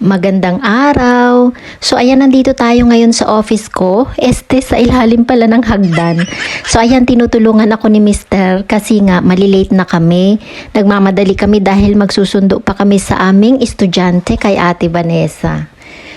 Magandang araw! So ayan, nandito tayo ngayon sa office ko. Este, sa ilalim pala ng hagdan. So ayan, tinutulungan ako ni Mister kasi nga malilate na kami. Nagmamadali kami dahil magsusundo pa kami sa aming estudyante kay Ate Vanessa.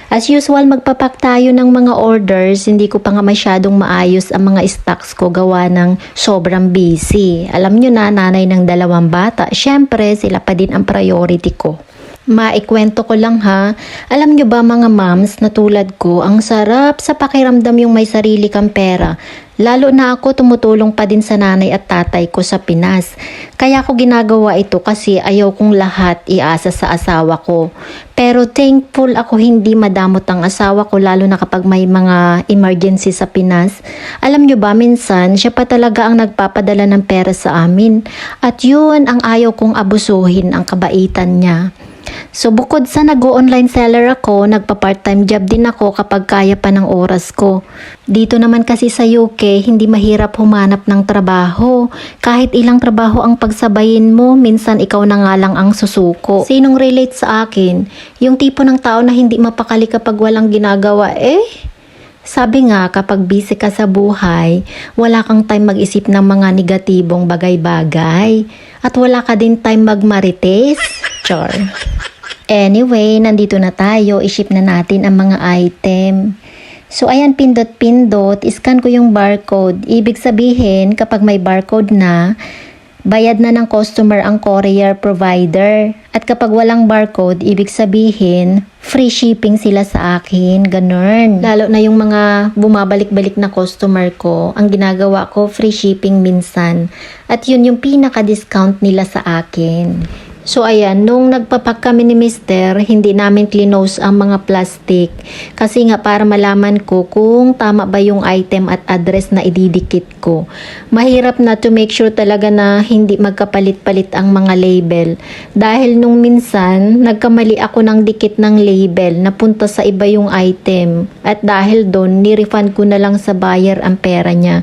As usual, magpapak tayo ng mga orders. Hindi ko pa nga masyadong maayos ang mga stocks ko gawa ng sobrang busy. Alam nyo na, nanay ng dalawang bata. Siyempre, sila pa din ang priority ko. Maikwento ko lang ha. Alam nyo ba mga moms na tulad ko, ang sarap sa pakiramdam yung may sarili kang pera. Lalo na ako tumutulong pa din sa nanay at tatay ko sa Pinas. Kaya ko ginagawa ito kasi ayaw kong lahat iasa sa asawa ko. Pero thankful ako hindi madamot ang asawa ko lalo na kapag may mga emergency sa Pinas. Alam nyo ba minsan siya pa talaga ang nagpapadala ng pera sa amin. At yun ang ayaw kong abusuhin ang kabaitan niya. So bukod sa nag-online seller ako, nagpa-part-time job din ako kapag kaya pa ng oras ko. Dito naman kasi sa UK, hindi mahirap humanap ng trabaho. Kahit ilang trabaho ang pagsabayin mo, minsan ikaw na nga lang ang susuko. Sinong relate sa akin? Yung tipo ng tao na hindi mapakali kapag walang ginagawa, eh? Sabi nga, kapag busy ka sa buhay, wala kang time mag-isip ng mga negatibong bagay-bagay. At wala ka din time magmarites. Char. Anyway, nandito na tayo. I-ship na natin ang mga item. So, ayan, pindot-pindot. Iscan ko yung barcode. Ibig sabihin, kapag may barcode na, bayad na ng customer ang courier provider. At kapag walang barcode, ibig sabihin, free shipping sila sa akin. Ganun. Lalo na yung mga bumabalik-balik na customer ko, ang ginagawa ko, free shipping minsan. At yun yung pinaka-discount nila sa akin. So ayan, nung nagpapak kami ni Mister, hindi namin clinose ang mga plastic. Kasi nga para malaman ko kung tama ba yung item at address na ididikit ko. Mahirap na to make sure talaga na hindi magkapalit-palit ang mga label. Dahil nung minsan, nagkamali ako ng dikit ng label, napunta sa iba yung item. At dahil doon, nirefund ko na lang sa buyer ang pera niya.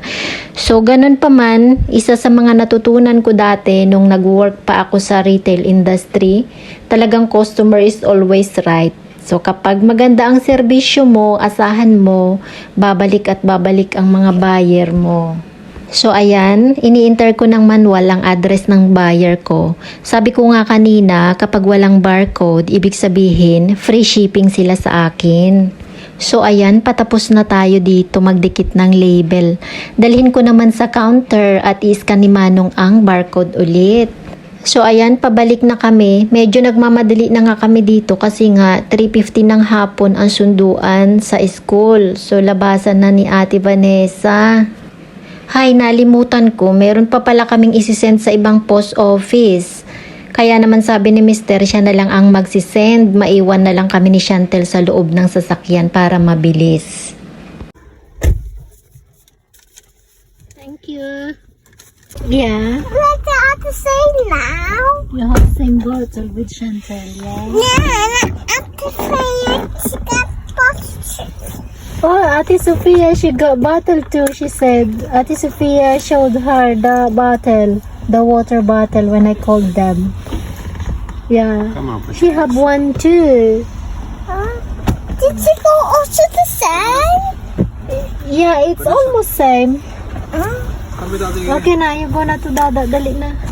So ganun pa man, isa sa mga natutunan ko dati nung nag-work pa ako sa retail industry, talagang customer is always right. So kapag maganda ang serbisyo mo, asahan mo, babalik at babalik ang mga buyer mo. So ayan, ini-enter ko ng manual ang address ng buyer ko. Sabi ko nga kanina, kapag walang barcode, ibig sabihin, free shipping sila sa akin. So ayan, patapos na tayo dito magdikit ng label. Dalhin ko naman sa counter at i-scan ni Manong ang barcode ulit. So ayan, pabalik na kami. Medyo nagmamadali na nga kami dito kasi nga 3.50 ng hapon ang sunduan sa school. So labasan na ni Ate Vanessa. Hay, nalimutan ko. Meron pa pala kaming isisend sa ibang post office. Kaya naman sabi ni Mister, siya na lang ang magsisend. Maiwan na lang kami ni Chantel sa loob ng sasakyan para mabilis. Thank you. Yeah. What have to say now? You have same bottle with Chantel, yeah? Yeah, I have to say it's got posture. Oh, Ate Sophia, she got bottle too, she said. Ate Sophia showed her the bottle, the water bottle when I called them. Yeah. Come on, She have one too. Huh? Did she go also the same? Yeah, it's almost same. Huh? Come without the Okay na, you go na to dada, dali na.